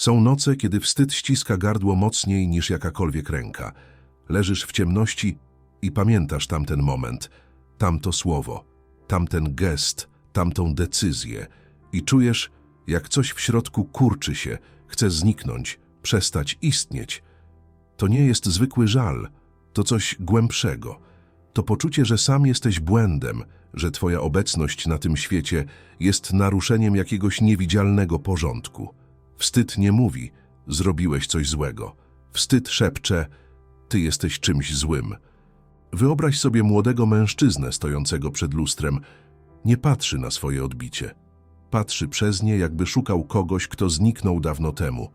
Są noce, kiedy wstyd ściska gardło mocniej niż jakakolwiek ręka. Leżysz w ciemności i pamiętasz tamten moment, tamto słowo, tamten gest, tamtą decyzję i czujesz, jak coś w środku kurczy się, chce zniknąć, przestać istnieć. To nie jest zwykły żal, to coś głębszego. To poczucie, że sam jesteś błędem, że twoja obecność na tym świecie jest naruszeniem jakiegoś niewidzialnego porządku. Wstyd nie mówi, zrobiłeś coś złego. Wstyd szepcze, ty jesteś czymś złym. Wyobraź sobie młodego mężczyznę stojącego przed lustrem. Nie patrzy na swoje odbicie. Patrzy przez nie, jakby szukał kogoś, kto zniknął dawno temu.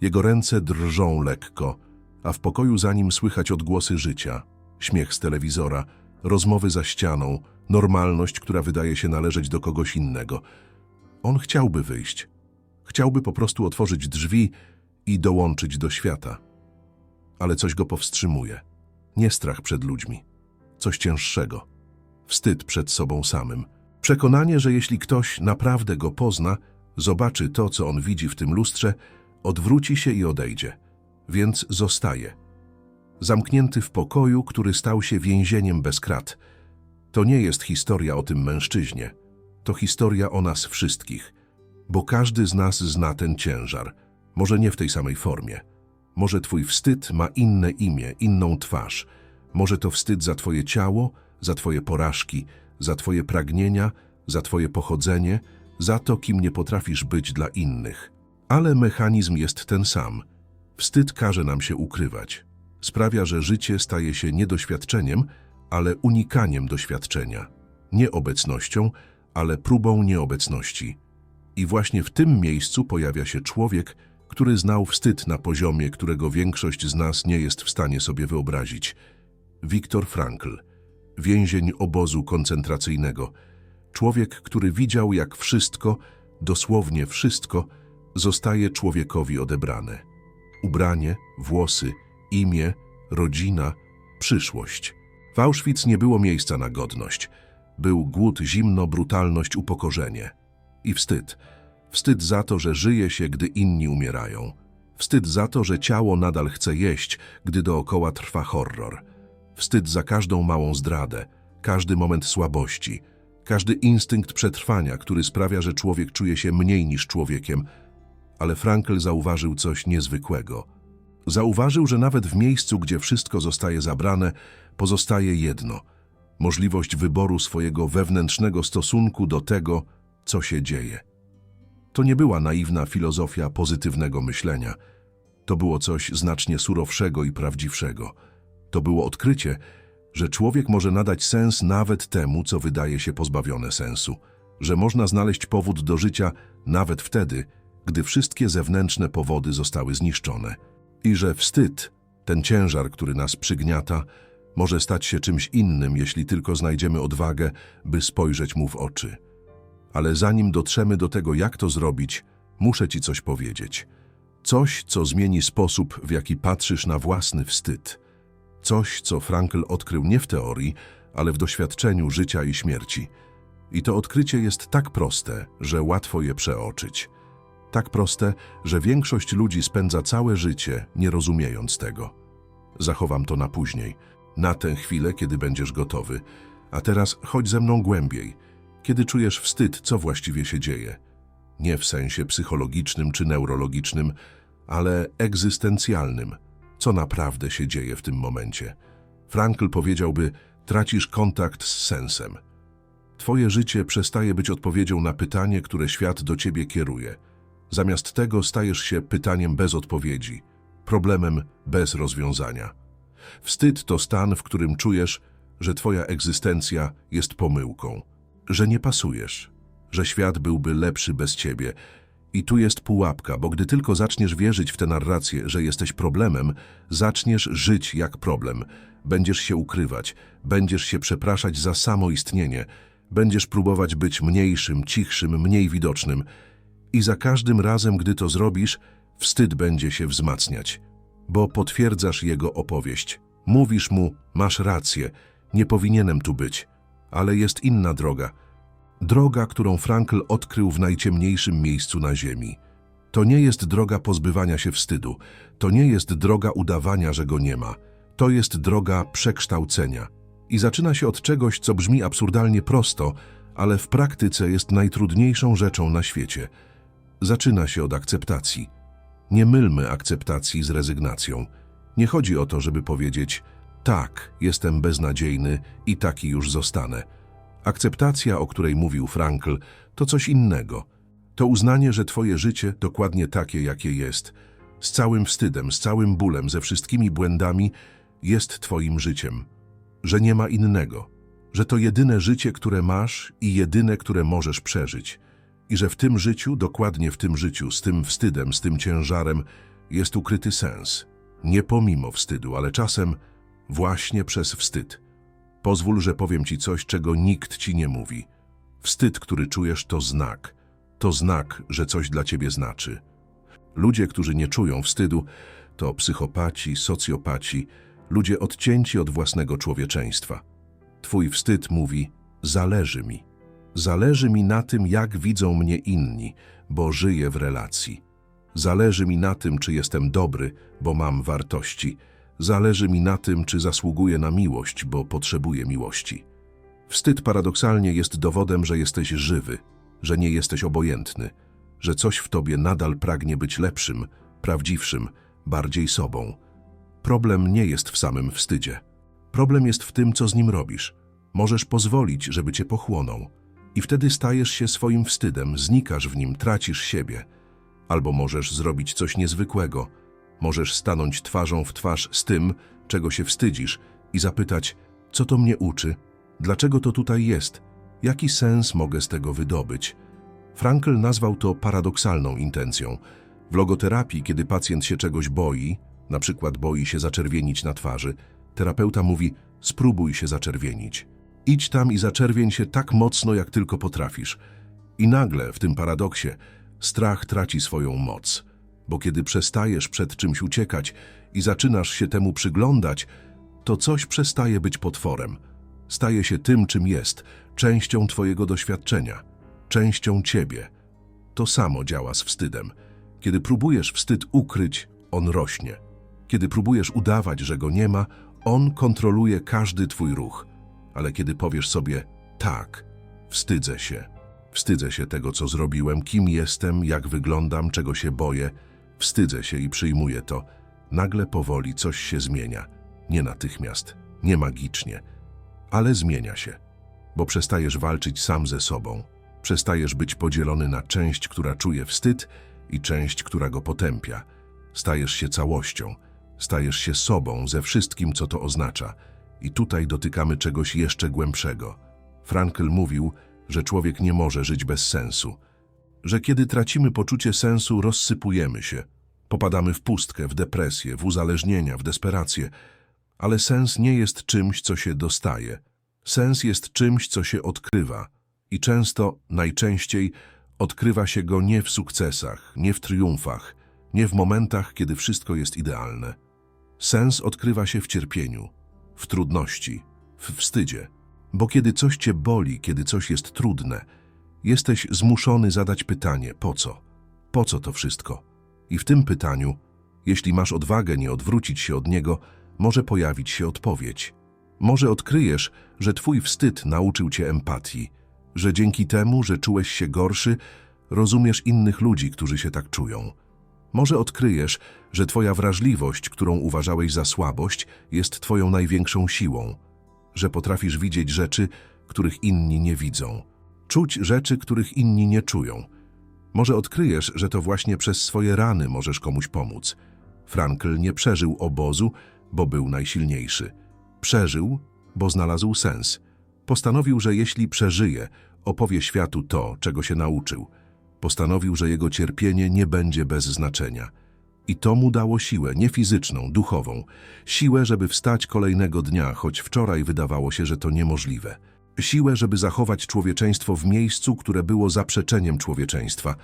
Jego ręce drżą lekko, a w pokoju za nim słychać odgłosy życia, śmiech z telewizora, rozmowy za ścianą, normalność, która wydaje się należeć do kogoś innego. On chciałby wyjść. Chciałby po prostu otworzyć drzwi i dołączyć do świata. Ale coś go powstrzymuje. Nie strach przed ludźmi. Coś cięższego. Wstyd przed sobą samym. Przekonanie, że jeśli ktoś naprawdę go pozna, zobaczy to, co on widzi w tym lustrze, odwróci się i odejdzie. Więc zostaje. Zamknięty w pokoju, który stał się więzieniem bez krat. To nie jest historia o tym mężczyźnie. To historia o nas wszystkich. Bo każdy z nas zna ten ciężar. Może nie w tej samej formie. Może twój wstyd ma inne imię, inną twarz. Może to wstyd za twoje ciało, za twoje porażki, za twoje pragnienia, za twoje pochodzenie, za to, kim nie potrafisz być dla innych. Ale mechanizm jest ten sam. Wstyd każe nam się ukrywać. Sprawia, że życie staje się nie doświadczeniem, ale unikaniem doświadczenia. Nie obecnością, ale próbą nieobecności. I właśnie w tym miejscu pojawia się człowiek, który znał wstyd na poziomie, którego większość z nas nie jest w stanie sobie wyobrazić. Viktor Frankl, więzień obozu koncentracyjnego. Człowiek, który widział, jak wszystko, dosłownie wszystko, zostaje człowiekowi odebrane. Ubranie, włosy, imię, rodzina, przyszłość. W Auschwitz nie było miejsca na godność. Był głód, zimno, brutalność, upokorzenie. I wstyd. Wstyd za to, że żyje się, gdy inni umierają. Wstyd za to, że ciało nadal chce jeść, gdy dookoła trwa horror. Wstyd za każdą małą zdradę, każdy moment słabości, każdy instynkt przetrwania, który sprawia, że człowiek czuje się mniej niż człowiekiem. Ale Frankl zauważył coś niezwykłego. Zauważył, że nawet w miejscu, gdzie wszystko zostaje zabrane, pozostaje jedno możliwość wyboru swojego wewnętrznego stosunku do tego, co się dzieje. To nie była naiwna filozofia pozytywnego myślenia. To było coś znacznie surowszego i prawdziwszego. To było odkrycie, że człowiek może nadać sens nawet temu, co wydaje się pozbawione sensu, że można znaleźć powód do życia nawet wtedy, gdy wszystkie zewnętrzne powody zostały zniszczone i że wstyd, ten ciężar, który nas przygniata, może stać się czymś innym, jeśli tylko znajdziemy odwagę, by spojrzeć mu w oczy. Ale zanim dotrzemy do tego, jak to zrobić, muszę ci coś powiedzieć. Coś, co zmieni sposób, w jaki patrzysz na własny wstyd. Coś, co Frankl odkrył nie w teorii, ale w doświadczeniu życia i śmierci. I to odkrycie jest tak proste, że łatwo je przeoczyć. Tak proste, że większość ludzi spędza całe życie, nie rozumiejąc tego. Zachowam to na później, na tę chwilę, kiedy będziesz gotowy. A teraz chodź ze mną głębiej. Kiedy czujesz wstyd, co właściwie się dzieje? Nie w sensie psychologicznym czy neurologicznym, ale egzystencjalnym. Co naprawdę się dzieje w tym momencie? Frankl powiedziałby, tracisz kontakt z sensem. Twoje życie przestaje być odpowiedzią na pytanie, które świat do ciebie kieruje. Zamiast tego stajesz się pytaniem bez odpowiedzi, problemem bez rozwiązania. Wstyd to stan, w którym czujesz, że twoja egzystencja jest pomyłką, że nie pasujesz, że świat byłby lepszy bez ciebie. I tu jest pułapka, bo gdy tylko zaczniesz wierzyć w tę narrację, że jesteś problemem, zaczniesz żyć jak problem. Będziesz się ukrywać, będziesz się przepraszać za samo istnienie, będziesz próbować być mniejszym, cichszym, mniej widocznym. I za każdym razem, gdy to zrobisz, wstyd będzie się wzmacniać, bo potwierdzasz jego opowieść. Mówisz mu, masz rację, nie powinienem tu być, ale jest inna droga. Droga, którą Frankl odkrył w najciemniejszym miejscu na ziemi. To nie jest droga pozbywania się wstydu. To nie jest droga udawania, że go nie ma. To jest droga przekształcenia. I zaczyna się od czegoś, co brzmi absurdalnie prosto, ale w praktyce jest najtrudniejszą rzeczą na świecie. Zaczyna się od akceptacji. Nie mylmy akceptacji z rezygnacją. Nie chodzi o to, żeby powiedzieć: tak, jestem beznadziejny i taki już zostanę. Akceptacja, o której mówił Frankl, to coś innego. To uznanie, że twoje życie dokładnie takie, jakie jest, z całym wstydem, z całym bólem, ze wszystkimi błędami, jest twoim życiem. Że nie ma innego. Że to jedyne życie, które masz i jedyne, które możesz przeżyć. I że w tym życiu, dokładnie w tym życiu, z tym wstydem, z tym ciężarem, jest ukryty sens. Nie pomimo wstydu, ale czasem właśnie przez wstyd. Pozwól, że powiem ci coś, czego nikt ci nie mówi. Wstyd, który czujesz, to znak. To znak, że coś dla ciebie znaczy. Ludzie, którzy nie czują wstydu, to psychopaci, socjopaci, ludzie odcięci od własnego człowieczeństwa. Twój wstyd mówi: zależy mi. Zależy mi na tym, jak widzą mnie inni, bo żyję w relacji. Zależy mi na tym, czy jestem dobry, bo mam wartości. Zależy mi na tym, czy zasługuję na miłość, bo potrzebuję miłości. Wstyd paradoksalnie jest dowodem, że jesteś żywy, że nie jesteś obojętny, że coś w tobie nadal pragnie być lepszym, prawdziwszym, bardziej sobą. Problem nie jest w samym wstydzie. Problem jest w tym, co z nim robisz. Możesz pozwolić, żeby cię pochłonął. I wtedy stajesz się swoim wstydem, znikasz w nim, tracisz siebie. Albo możesz zrobić coś niezwykłego. Możesz stanąć twarzą w twarz z tym, czego się wstydzisz i zapytać, co to mnie uczy, dlaczego to tutaj jest, jaki sens mogę z tego wydobyć. Frankl nazwał to paradoksalną intencją. W logoterapii, kiedy pacjent się czegoś boi, na przykład boi się zaczerwienić na twarzy, terapeuta mówi, spróbuj się zaczerwienić. Idź tam i zaczerwień się tak mocno, jak tylko potrafisz. I nagle, w tym paradoksie, strach traci swoją moc. Bo kiedy przestajesz przed czymś uciekać i zaczynasz się temu przyglądać, to coś przestaje być potworem. Staje się tym, czym jest, częścią twojego doświadczenia, częścią ciebie. To samo działa z wstydem. Kiedy próbujesz wstyd ukryć, on rośnie. Kiedy próbujesz udawać, że go nie ma, on kontroluje każdy twój ruch. Ale kiedy powiesz sobie tak, wstydzę się, wstydzę się tego, co zrobiłem, kim jestem, jak wyglądam, czego się boję, wstydzę się i przyjmuję to, nagle powoli coś się zmienia. Nie natychmiast, nie magicznie, ale zmienia się, bo przestajesz walczyć sam ze sobą. Przestajesz być podzielony na część, która czuje wstyd i część, która go potępia. Stajesz się całością, stajesz się sobą ze wszystkim, co to oznacza. I tutaj dotykamy czegoś jeszcze głębszego. Frankl mówił, że człowiek nie może żyć bez sensu. Że kiedy tracimy poczucie sensu, rozsypujemy się. Popadamy w pustkę, w depresję, w uzależnienia, w desperację. Ale sens nie jest czymś, co się dostaje. Sens jest czymś, co się odkrywa. I często, najczęściej, odkrywa się go nie w sukcesach, nie w triumfach, nie w momentach, kiedy wszystko jest idealne. Sens odkrywa się w cierpieniu, w trudności, w wstydzie. Bo kiedy coś cię boli, kiedy coś jest trudne, jesteś zmuszony zadać pytanie, po co? Po co to wszystko? I w tym pytaniu, jeśli masz odwagę nie odwrócić się od niego, może pojawić się odpowiedź. Może odkryjesz, że twój wstyd nauczył cię empatii, że dzięki temu, że czułeś się gorszy, rozumiesz innych ludzi, którzy się tak czują. Może odkryjesz, że twoja wrażliwość, którą uważałeś za słabość, jest twoją największą siłą, że potrafisz widzieć rzeczy, których inni nie widzą, czuć rzeczy, których inni nie czują. Może odkryjesz, że to właśnie przez swoje rany możesz komuś pomóc. Frankl nie przeżył obozu, bo był najsilniejszy. Przeżył, bo znalazł sens. Postanowił, że jeśli przeżyje, opowie światu to, czego się nauczył. Postanowił, że jego cierpienie nie będzie bez znaczenia. I to mu dało siłę, nie fizyczną, duchową. Siłę, żeby wstać kolejnego dnia, choć wczoraj wydawało się, że to niemożliwe. Siłę, żeby zachować człowieczeństwo w miejscu, które było zaprzeczeniem człowieczeństwa.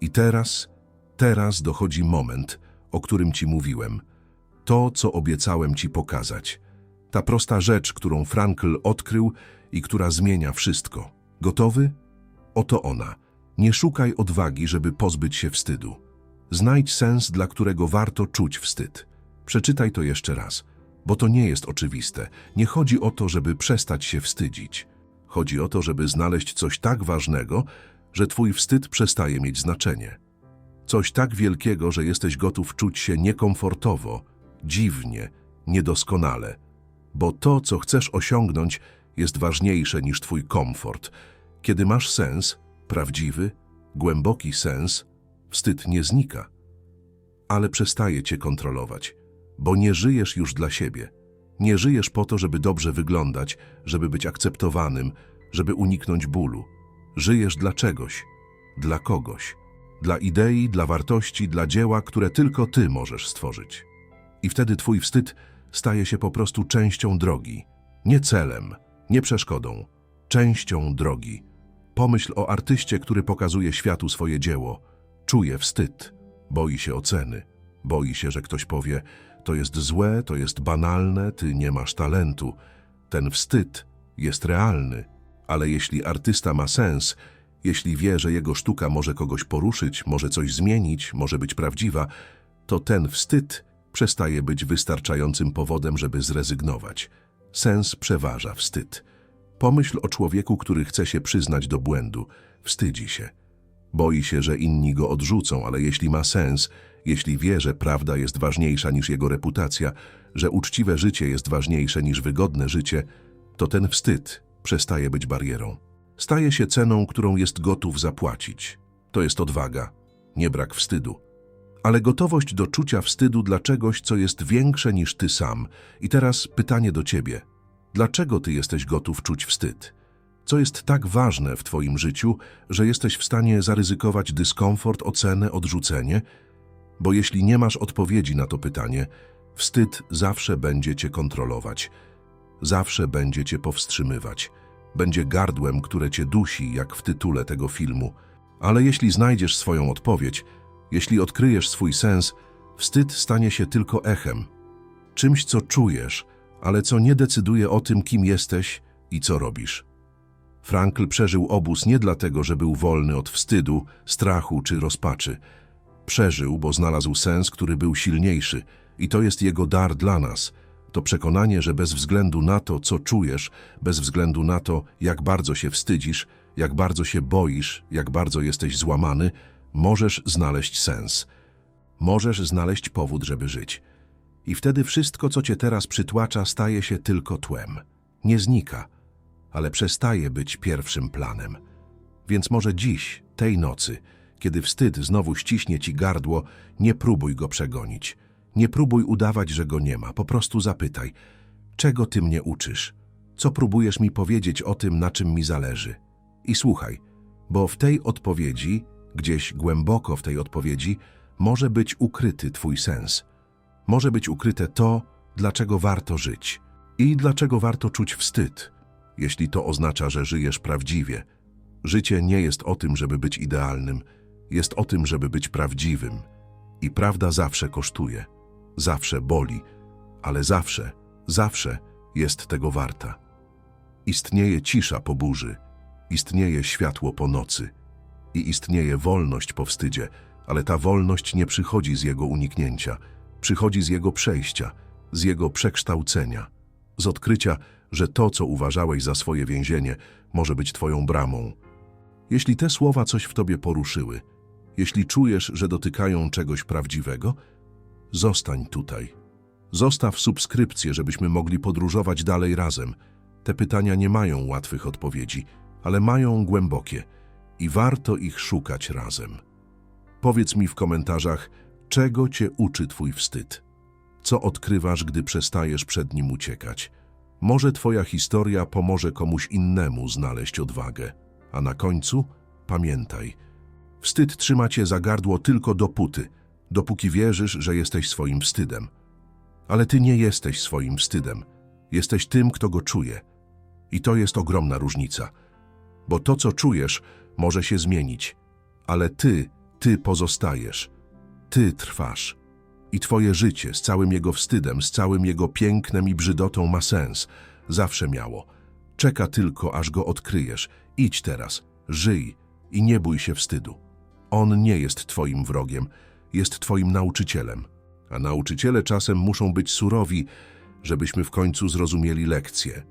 I teraz, teraz dochodzi moment, o którym ci mówiłem. To, co obiecałem ci pokazać. Ta prosta rzecz, którą Frankl odkrył i która zmienia wszystko. Gotowy? Oto ona. Nie szukaj odwagi, żeby pozbyć się wstydu. Znajdź sens, dla którego warto czuć wstyd. Przeczytaj to jeszcze raz, bo to nie jest oczywiste. Nie chodzi o to, żeby przestać się wstydzić. Chodzi o to, żeby znaleźć coś tak ważnego, że twój wstyd przestaje mieć znaczenie. Coś tak wielkiego, że jesteś gotów czuć się niekomfortowo, dziwnie, niedoskonale. Bo to, co chcesz osiągnąć, jest ważniejsze niż twój komfort. Kiedy masz sens, prawdziwy, głęboki sens, wstyd nie znika, ale przestaje cię kontrolować, bo nie żyjesz już dla siebie. Nie żyjesz po to, żeby dobrze wyglądać, żeby być akceptowanym, żeby uniknąć bólu. Żyjesz dla czegoś, dla kogoś, dla idei, dla wartości, dla dzieła, które tylko ty możesz stworzyć. I wtedy twój wstyd staje się po prostu częścią drogi, nie celem, nie przeszkodą, częścią drogi. Pomyśl o artyście, który pokazuje światu swoje dzieło. Czuje wstyd, boi się oceny, boi się, że ktoś powie: To jest złe, to jest banalne, ty nie masz talentu. Ten wstyd jest realny, ale jeśli artysta ma sens, jeśli wie, że jego sztuka może kogoś poruszyć, może coś zmienić, może być prawdziwa, to ten wstyd przestaje być wystarczającym powodem, żeby zrezygnować. Sens przeważa wstyd. Pomyśl o człowieku, który chce się przyznać do błędu. Wstydzi się. Boi się, że inni go odrzucą, ale jeśli ma sens, jeśli wie, że prawda jest ważniejsza niż jego reputacja, że uczciwe życie jest ważniejsze niż wygodne życie, to ten wstyd przestaje być barierą. Staje się ceną, którą jest gotów zapłacić. To jest odwaga, nie brak wstydu. Ale gotowość do czucia wstydu dla czegoś, co jest większe niż ty sam. I teraz pytanie do ciebie. Dlaczego ty jesteś gotów czuć wstyd? Co jest tak ważne w twoim życiu, że jesteś w stanie zaryzykować dyskomfort, ocenę, odrzucenie? Bo jeśli nie masz odpowiedzi na to pytanie, wstyd zawsze będzie cię kontrolować. Zawsze będzie cię powstrzymywać. Będzie gardłem, które cię dusi, jak w tytule tego filmu. Ale jeśli znajdziesz swoją odpowiedź, jeśli odkryjesz swój sens, wstyd stanie się tylko echem. Czymś, co czujesz, ale co nie decyduje o tym, kim jesteś i co robisz. Frankl przeżył obóz nie dlatego, że był wolny od wstydu, strachu czy rozpaczy. Przeżył, bo znalazł sens, który był silniejszy i to jest jego dar dla nas. To przekonanie, że bez względu na to, co czujesz, bez względu na to, jak bardzo się wstydzisz, jak bardzo się boisz, jak bardzo jesteś złamany, możesz znaleźć sens. Możesz znaleźć powód, żeby żyć. I wtedy wszystko, co cię teraz przytłacza, staje się tylko tłem. Nie znika, ale przestaje być pierwszym planem. Więc może dziś, tej nocy, kiedy wstyd znowu ściśnie ci gardło, nie próbuj go przegonić. Nie próbuj udawać, że go nie ma. Po prostu zapytaj, czego ty mnie uczysz? Co próbujesz mi powiedzieć o tym, na czym mi zależy? I słuchaj, bo w tej odpowiedzi, gdzieś głęboko w tej odpowiedzi, może być ukryty twój sens. Może być ukryte to, dlaczego warto żyć i dlaczego warto czuć wstyd, jeśli to oznacza, że żyjesz prawdziwie. Życie nie jest o tym, żeby być idealnym, jest o tym, żeby być prawdziwym. I prawda zawsze kosztuje, zawsze boli, ale zawsze, zawsze jest tego warta. Istnieje cisza po burzy, istnieje światło po nocy i istnieje wolność po wstydzie, ale ta wolność nie przychodzi z jego uniknięcia, przychodzi z jego przejścia, z jego przekształcenia, z odkrycia, że to, co uważałeś za swoje więzienie, może być twoją bramą. Jeśli te słowa coś w tobie poruszyły, jeśli czujesz, że dotykają czegoś prawdziwego, zostań tutaj. Zostaw subskrypcję, żebyśmy mogli podróżować dalej razem. Te pytania nie mają łatwych odpowiedzi, ale mają głębokie i warto ich szukać razem. Powiedz mi w komentarzach, czego cię uczy twój wstyd. Co odkrywasz, gdy przestajesz przed nim uciekać? Może twoja historia pomoże komuś innemu znaleźć odwagę. A na końcu pamiętaj, wstyd trzyma cię za gardło tylko dopóty, dopóki wierzysz, że jesteś swoim wstydem. Ale ty nie jesteś swoim wstydem. Jesteś tym, kto go czuje. I to jest ogromna różnica. Bo to, co czujesz, może się zmienić. Ale ty, ty pozostajesz. Ty trwasz. I twoje życie z całym jego wstydem, z całym jego pięknem i brzydotą ma sens. Zawsze miało. Czeka tylko, aż go odkryjesz. Idź teraz, żyj i nie bój się wstydu. On nie jest twoim wrogiem. jest twoim nauczycielem. A nauczyciele czasem muszą być surowi, żebyśmy w końcu zrozumieli lekcję.